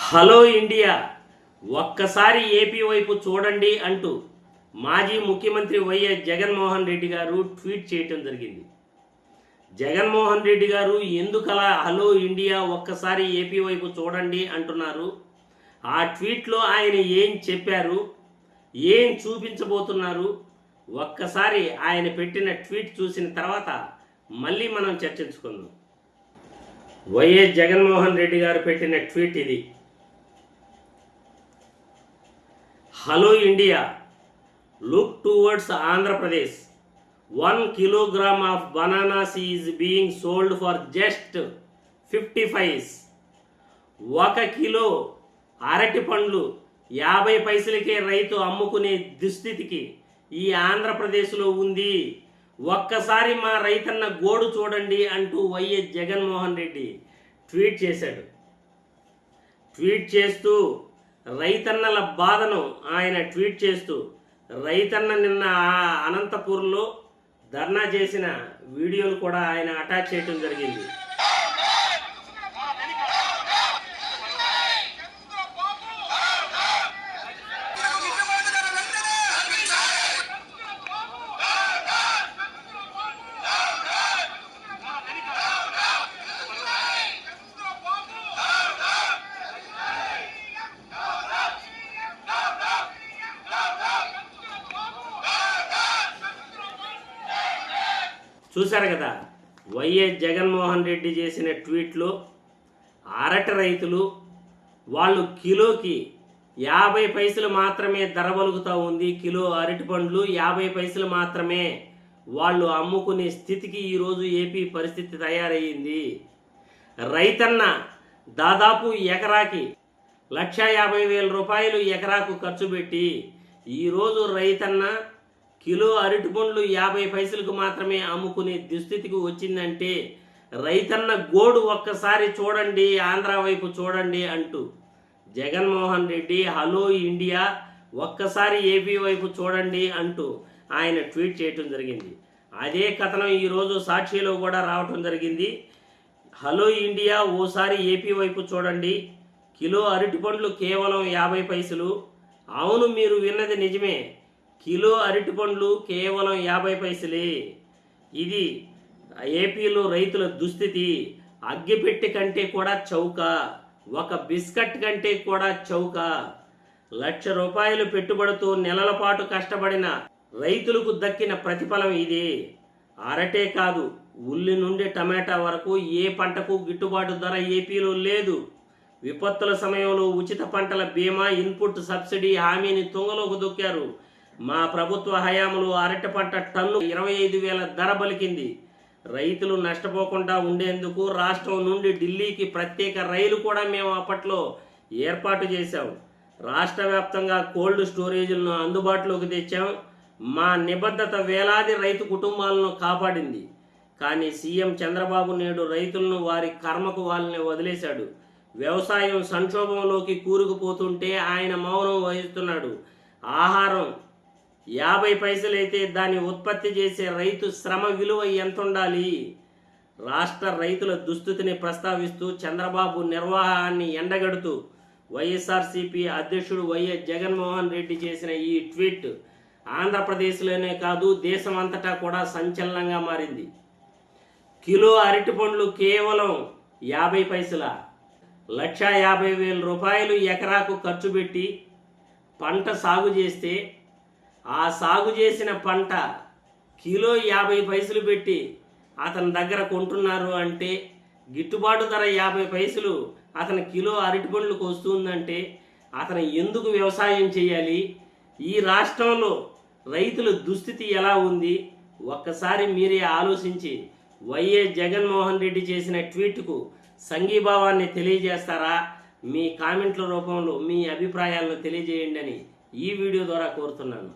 Hello India ఒక్కసారి AP వైపు చూడండి అంటూ మాజీ ముఖ్యమంత్రి వైఎస్ జగన్మోహన్ రెడ్డి గారు ట్వీట్ చేయటం జరిగింది. జగన్మోహన్ రెడ్డి గారు ఎందుకలా హలో ఇండియా ఒక్కసారి ఏపీ వైపు చూడండి అంటున్నారు. ఆ ట్వీట్లో ఆయన ఏం చెప్పారు ఏం చూపించబోతున్నారు ఒక్కసారి ఆయన పెట్టిన ట్వీట్ చూసిన తర్వాత మళ్ళీ మనం చర్చించుకుందాం. వైఎస్ జగన్మోహన్ రెడ్డి గారు పెట్టిన ట్వీట్ ఇది. Hello India look towards Andhra Pradesh one kilogram of bananas is being sold for just fifty fives ఒక కిలో అరటి పండ్లు యాభై పైసలకే రైతు అమ్ముకునే దుస్థితికి ఈ ఆంధ్రప్రదేశ్లో ఉంది. ఒక్కసారి మా రైతన్న గోడు చూడండి అంటూ వైఎస్ జగన్మోహన్ రెడ్డి ట్వీట్ చేశాడు. ట్వీట్ చేస్తూ రైతన్నల బాధను ఆయన ట్వీట్ చేస్తూ రైతన్న నిన్న ఆ అనంతపూర్లో ధర్నా చేసిన వీడియోలు కూడా ఆయన అటాచ్ చేయడం జరిగింది. చూశారు కదా? వైఎస్ జగన్మోహన్ రెడ్డి చేసిన ట్వీట్లో అరటి రైతులు వాళ్ళు కిలోకి యాభై పైసలు మాత్రమే ధర పలుకుతూ ఉంది. కిలో అరటి పండ్లు యాభై పైసలు మాత్రమే. వాళ్ళు అమ్ముకునే స్థితికి ఈరోజు ఏపీ పరిస్థితి తయారయ్యింది రైతన్న దాదాపు ఎకరాకి లక్ష యాభై వేల రూపాయలు ఎకరాకు ఖర్చు పెట్టి ఈరోజు రైతన్న కిలో అరటి పండ్లు యాభై పైసలకు మాత్రమే అమ్ముకునే దుస్థితికి వచ్చిందంటే రైతన్న గోడు ఒక్కసారి చూడండి ఆంధ్ర వైపు చూడండి అంటూ జగన్మోహన్ రెడ్డి హలో ఇండియా ఒక్కసారి ఏపీ వైపు చూడండి అంటూ ఆయన ట్వీట్ చేయటం జరిగింది. అదే కథనం ఈరోజు సాక్షిలో కూడా రావటం జరిగింది. హలో ఇండియా ఓసారి ఏపీ వైపు చూడండి. కిలో అరటి పండ్లు కేవలం యాభై పైసలు. అవును మీరు విన్నది నిజమే. కిలో అరటి పండ్లు కేవలం యాభై పైసలే. ఇది ఏపీలో రైతుల దుస్థితి. అగ్గిపెట్టి కంటే కూడా చౌక. ఒక బిస్కట్ కంటే కూడా చౌక. లక్ష రూపాయలు పెట్టుబడితో నెలల పాటు కష్టపడిన రైతులకు దక్కిన ప్రతిఫలం ఇది. అరటే కాదు ఉల్లి నుండి టమాటా వరకు ఏ పంటకు గిట్టుబాటు ధర ఏపీలో లేదు. విపత్తుల సమయంలో ఉచిత పంటల బీమా ఇన్పుట్ సబ్సిడీ హామీని తుంగలోకి దొక్కారు. మా ప్రభుత్వ హయాంలో అరటి పంట టన్ను ఇరవై ఐదు వేల ధర పలికింది. రైతులు నష్టపోకుండా ఉండేందుకు రాష్ట్రం నుండి ఢిల్లీకి ప్రత్యేక రైలు కూడా మేము అప్పట్లో ఏర్పాటు చేశాం. రాష్ట్ర వ్యాప్తంగా కోల్డ్ స్టోరేజీలను అందుబాటులోకి తెచ్చాం. మా నిబద్ధత వేలాది రైతు కుటుంబాలను కాపాడింది. కానీ సీఎం చంద్రబాబు నేడు రైతులను వారి కర్మకు వాళ్ళని వదిలేశాడు. వ్యవసాయం సంక్షోభంలోకి కూరుకుపోతుంటే ఆయన మౌనం వహిస్తున్నాడు. ఆహారం యాభై పైసలైతే దాన్ని ఉత్పత్తి చేసే రైతు శ్రమ విలువ ఎంత ఉండాలి రాష్ట్ర రైతుల దుస్థితిని ప్రస్తావిస్తూ చంద్రబాబు నిర్వాహాన్ని ఎండగడుతూ వైఎస్ఆర్సీపీ అధ్యక్షుడు వైఎస్ జగన్మోహన్ రెడ్డి చేసిన ఈ ట్వీట్ ఆంధ్రప్రదేశ్లోనే కాదు దేశం అంతటా కూడా సంచలనంగా మారింది. కిలో అరటి పండ్లు కేవలం యాభై పైసల? లక్ష యాభై వేల రూపాయలు ఎకరాకు ఖర్చు పెట్టి పంట సాగు చేస్తే ఆ సాగు చేసిన పంట కిలో యాభై పైసలు పెట్టి అతని దగ్గర కొంటున్నారు అంటే గిట్టుబాటు ధర యాభై పైసలు అతని కిలో అరటి పండ్లకు వస్తుందంటే అతను ఎందుకు వ్యవసాయం చేయాలి? ఈ రాష్ట్రంలో రైతుల దుస్థితి ఎలా ఉంది? ఒక్కసారి మీరే ఆలోచించి వైఎస్ జగన్మోహన్ రెడ్డి చేసిన ట్వీట్కు సంఘీభావాన్ని తెలియజేస్తారా? మీ కామెంట్ల రూపంలో మీ అభిప్రాయాలను తెలియజేయండి అని ఈ వీడియో ద్వారా కోరుతున్నాను.